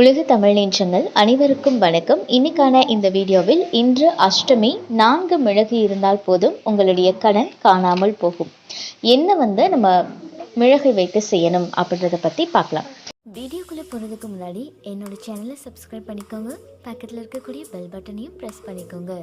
உலக தமிழ் நெஞ்சங்கள் அனைவருக்கும் வணக்கம். இன்னைக்கான இந்த வீடியோவில் இன்று அஷ்டமி நான்கு மிளகு இருந்தால் போதும் உங்களுடைய கடன் காணாமல் போகும். என்ன வந்து நம்ம மிளகை வைத்து செய்யணும் அப்படின்றத பற்றி பார்க்கலாம். வீடியோக்குள்ளே போகிறதுக்கு முன்னாடி என்னோட சேனலை சப்ஸ்கிரைப் பண்ணிக்கோங்க. பக்கத்தில் இருக்கக்கூடிய பெல் பட்டனையும் ப்ரெஸ் பண்ணிக்கோங்க.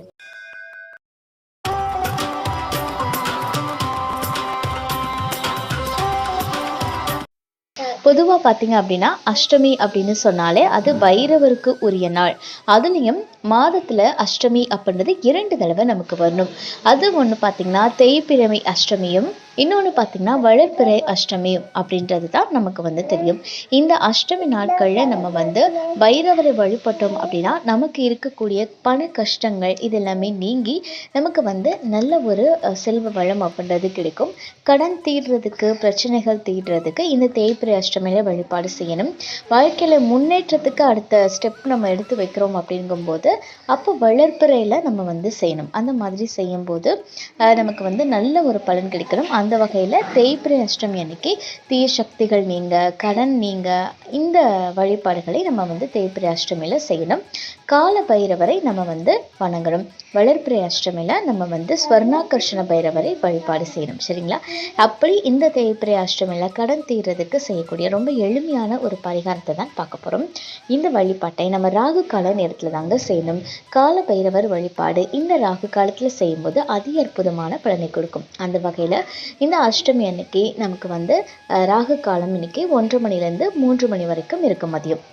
பொதுவாக பார்த்தீங்க அப்படின்னா அஷ்டமி அப்படின்னு சொன்னாலே அது பைரவருக்கு உரிய நாள். அதுலேயும் மாதத்தில் அஷ்டமி அப்படின்றது இரண்டு தடவை நமக்கு வரணும். அது ஒன்று பார்த்தீங்கன்னா தேய்பிறமை அஷ்டமியும் இன்னொன்று பார்த்தீங்கன்னா வளர்ப்பிறை அஷ்டமி அப்படின்றது தான் நமக்கு வந்து தெரியும். இந்த அஷ்டமி நாட்களில் நம்ம வந்து பைரவரை வழிபட்டோம் அப்படின்னா நமக்கு இருக்கக்கூடிய பண கஷ்டங்கள் இது எல்லாமே நீங்கி நமக்கு வந்து நல்ல ஒரு செல்வ வளம் அப்படின்றது கிடைக்கும். கடன் தீர்றதுக்கு பிரச்சனைகள் தீர்றதுக்கு இந்த தேய்பிறை அஷ்டமியில் வழிபாடு செய்யணும். வாழ்க்கையில் முன்னேற்றத்துக்கு அடுத்த ஸ்டெப் நம்ம எடுத்து வைக்கிறோம் அப்படிங்கும்போது அப்போ வளர்ப்பிறையில் நம்ம வந்து செய்யணும். அந்த மாதிரி செய்யும்போது நமக்கு வந்து நல்ல ஒரு பலன் கிடைக்கணும். அந்த வகையில் தேய்பிரை அஷ்டமி அன்னைக்கு தீய சக்திகள் நீங்க கடன் நீங்க இந்த வழிபாடுகளை நம்ம வந்து தேய்பிரை அஷ்டமியில் செய்யணும். கால பைரவரை நம்ம வந்து வணங்கணும். வளர்ப்பிறை அஷ்டமியில் நம்ம வந்து ஸ்வர்ணாகர்ஷண பைரவரை வழிபாடு செய்யணும். சரிங்களா? அப்படி இந்த தேய்பிரை அஷ்டமியில் கடன் தீர்றதுக்கு செய்யக்கூடிய ரொம்ப எளிமையான ஒரு பரிகாரத்தை தான் பார்க்க போகிறோம் இந்த வழிபாட்டை நம்ம ராகு கால நேரத்தில் தாங்க செய்யணும். கால பைரவர் வழிபாடு இந்த ராகு காலத்தில் செய்யும்போது அதி அற்புதமான பலனை கொடுக்கும். அந்த வகையில் இந்த அஷ்டமி அன்னைக்கு நமக்கு வந்து ராகு காலம் இன்னைக்கு ஒன்று மணிலேருந்து மூன்று மணி வரைக்கும் இருக்கும் மதியம்.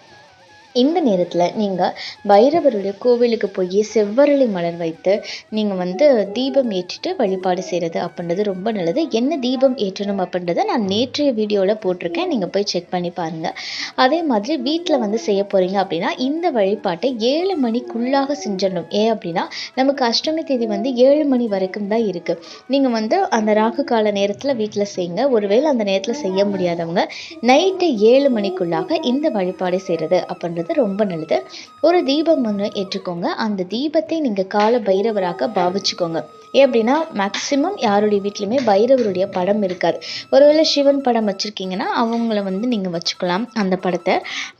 இந்த நேரத்தில் நீங்கள் பைரவருடைய கோவிலுக்கு போய் செவ்வரளி மலர் வைத்து நீங்கள் வந்து தீபம் ஏற்றிட்டு வழிபாடு செய்கிறது அப்படின்றது ரொம்ப நல்லது. என்ன தீபம் ஏற்றணும் அப்படின்றத நான் நேற்றைய வீடியோவில் போட்டிருக்கேன். நீங்கள் போய் செக் பண்ணி பாருங்கள் அதே மாதிரி வீட்டில் வந்து செய்ய போகிறீங்க அப்படின்னா இந்த வழிபாட்டை ஏழு மணிக்குள்ளாக செஞ்சிடணும். ஏன் அப்படின்னா நமக்கு அஷ்டமி தேதி வந்து ஏழு மணி வரைக்கும் தான் இருக்குது நீங்கள் வந்து அந்த ராகு கால நேரத்தில் வீட்டில் செய்யுங்க. ஒருவேளை அந்த நேரத்தில் செய்ய முடியாதவங்க நைட்டு ஏழு மணிக்குள்ளாக இந்த வழிபாடு செய்கிறது அப்படின்றது பண்ணுறது ரொம்ப நல்லது. ஒரு தீபம் ஒன்று ஏற்றுக்கோங்க. அந்த தீபத்தை நீங்கள் கால பைரவராக பாவிச்சுக்கோங்க. ஏன் அப்படின்னா மேக்சிமம் யாருடைய வீட்லையுமே பைரவருடைய படம் இருக்காது. ஒருவேளை சிவன் படம் வச்சுருக்கீங்கன்னா அவங்கள வந்து நீங்கள் வச்சுக்கலாம் அந்த படத்தை.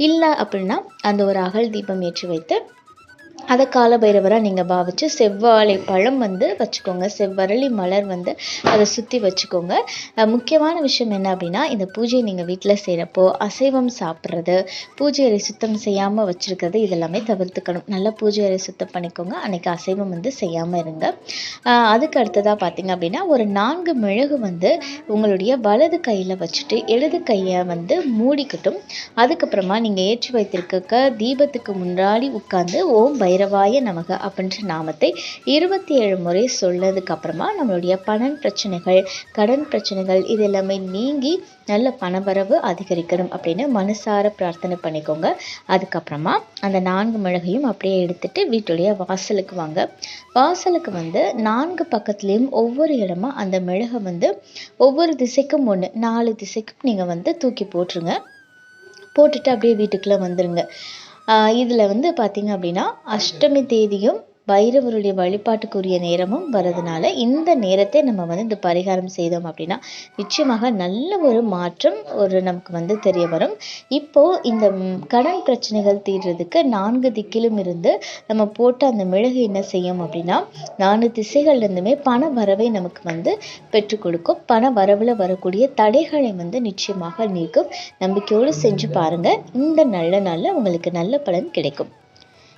இல்லை அப்படின்னா அந்த ஒரு அகல் தீபம் ஏற்றி வைத்து அதை கால பைரவராக நீங்கள் பாவிச்சு செவ்வாழை பழம் வந்து வச்சுக்கோங்க. செவ்வரளி மலர் வந்து அதை சுற்றி வச்சுக்கோங்க. முக்கியமான விஷயம் என்ன அப்படின்னா இந்த பூஜையை நீங்கள் வீட்டில் செய்கிறப்போ அசைவம் சாப்பிட்றது பூஜை அறை சுத்தம் செய்யாமல் வச்சுருக்கிறது இதெல்லாமே தவிர்த்துக்கணும். நல்லா பூஜை அறை சுத்தம் பண்ணிக்கோங்க. அன்றைக்கி அசைவம் வந்து செய்யாமல் இருங்க. அதுக்கு அடுத்ததாக பார்த்தீங்க அப்படின்னா ஒரு நான்கு மிளகு வந்து உங்களுடைய வலது கையில் வச்சுட்டு இடது கையை வந்து மூடிக்கட்டும். அதுக்கப்புறமா நீங்கள் ஏற்றி வைத்திருக்க தீபத்துக்கு முன்னாடி உட்காந்து ஓம் பைரவாய நமக அப்படின்ற நாமத்தை இருபத்தி ஏழு முறை சொன்னதுக்கு அப்புறமா நம்மளுடைய பணம் பிரச்சனைகள் கடன் பிரச்சனைகள் இது எல்லாமே நீங்கி நல்ல பணவரவு அதிகரிக்கணும் அப்படின்னு மனசார பிரார்த்தனை பண்ணிக்கோங்க. அதுக்கப்புறமா அந்த நான்கு மிளகையும் அப்படியே எடுத்துட்டு வீட்டுடைய வாசலுக்கு வாங்க. வாசலுக்கு வந்து நான்கு பக்கத்துலேயும் ஒவ்வொரு இடமா அந்த மிளகை வந்து ஒவ்வொரு திசைக்கும் ஒன்று நாலு திசைக்கும் நீங்கள் வந்து தூக்கி போட்டுருங்க. போட்டுட்டு அப்படியே வீட்டுக்குள்ளே வந்துடுங்க இதில் வந்து பார்த்திங்க அப்படின்னா அஷ்டமி தேதியும் பைரவருடைய வழிபாட்டுக்குரிய நேரமும் வரதுனால இந்த நேரத்தை நம்ம வந்து இந்த பரிகாரம் செய்தோம் அப்படின்னா நிச்சயமாக நல்ல ஒரு மாற்றம் ஒரு நமக்கு வந்து தெரிய வரும். இப்போ இந்த கடன் பிரச்சனைகள் தீர்றதுக்கு நான்கு திக்கிலும் இருந்து நம்ம போட்ட அந்த மிளகு என்ன செய்யும் அப்படின்னா நான்கு திசைகள்லேருந்துமே பண வரவை நமக்கு வந்து பெற்றுக் கொடுக்கும். பண வரவில் வரக்கூடிய தடைகளை வந்து நிச்சயமாக நீக்கும். நம்பிக்கையோடு செஞ்சு பாருங்க. இந்த நல்ல நாளில் உங்களுக்கு நல்ல பலன் கிடைக்கும்.